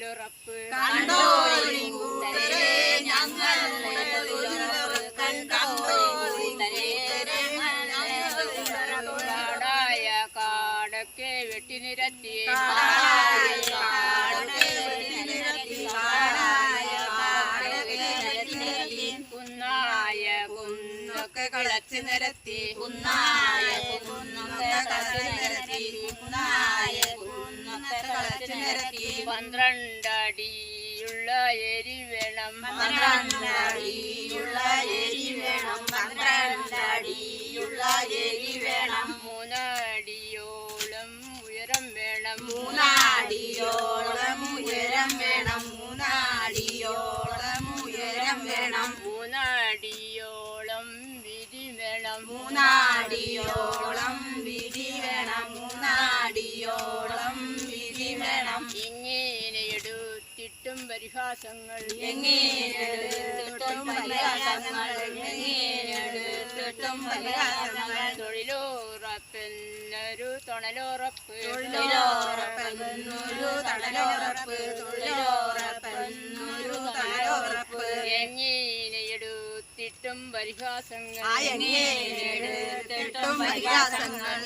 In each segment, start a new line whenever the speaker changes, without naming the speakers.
തൊഴിലുറപ്പ് കാടായ കാടൊക്കെ വെട്ടിനിരത്തി കുന്നായ കുന്നൊക്കെ കളച്ചു നിരത്തി
കുന്നായ കുന്നൊക്കെ നിരത്തി
പന്ത്രണ്ടടിയുള്ള എരി വേണം.
പന്ത്രണ്ടടിയുള്ള എരി വേണം. പന്ത്രണ്ടടിയുള്ള എരി വേണം.
മൂന്നടിയോളം ഉയരം വേണം.
മൂന്നാടിയോളം ഉയരം വേണം. മൂന്നാടിയോളം ഉയരം വേണം.
മൂന്നാടിയോളം വിധി വേണം.
മൂന്നാടിയോളം വിധി വേണം. മൂന്നാടിയോളം എങ്ങനെടുത്തിട്ടും പരിഹാസങ്ങൾ. എങ്ങനെടുത്തിട്ടും
തൊഴിലുറപ്പെന്നൊരു തൊണലുറപ്പ്.
തൊഴിലുറപ്പെന്നൊരു തടലുറപ്പ് തൊഴിലുറപ്പെന്നൊരു തടലുറപ്പ്
എങ്ങനെ എടുത്തിട്ടും പരിഹാസങ്ങൾ
എങ്ങനെടുത്തിട്ടും പരിഹാസങ്ങൾ.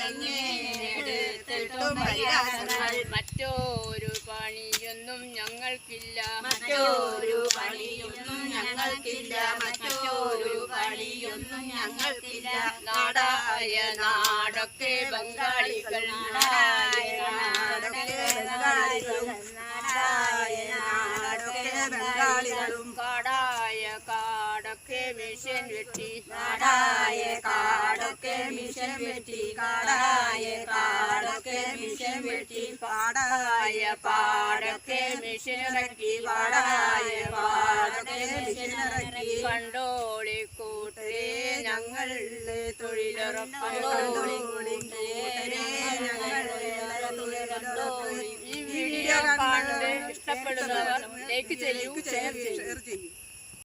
പരിഹാസങ്ങൾ
മറ്റൊരു പണിയൊന്നും ഞങ്ങൾക്കില്ല.
മറ്റൊരു പണിയൊന്നും ഞങ്ങൾക്കില്ല. മറ്റൊരു പണിയൊന്നും ഞങ്ങൾക്കില്ല.
നാടായ നാടൊക്കെ ബംഗാളികൾ
നാടായ നാടൊക്കെ ബംഗാളികളും നാടായ നാടൊക്കെ ബംഗാളികളും.
കാടായ കാടൊക്കെ മിഷൻ വെട്ടി.
കാടായ കാടൊക്കെ മിഷൻ വെട്ടി. കാടായ മിഷൻ വെട്ടി
പാടായ പാടൊക്കെ മിഷനിറക്കി
പാടായ പാടൊക്കെ മിഷനിറക്കി.
കണ്ടോളി കൂട്ടരെ
ഞങ്ങൾ കൂട്ടരെ ഞങ്ങളുടെ തൊഴിലുറപ്പ്.
ഈ വീഡിയോ കണ്ട് ഇഷ്ടപ്പെടുന്നവർ ലൈക്ക് ചെയ്യൂ ഷെയർ ചെയ്യൂ.
ഷെയർ ചെയ്യും.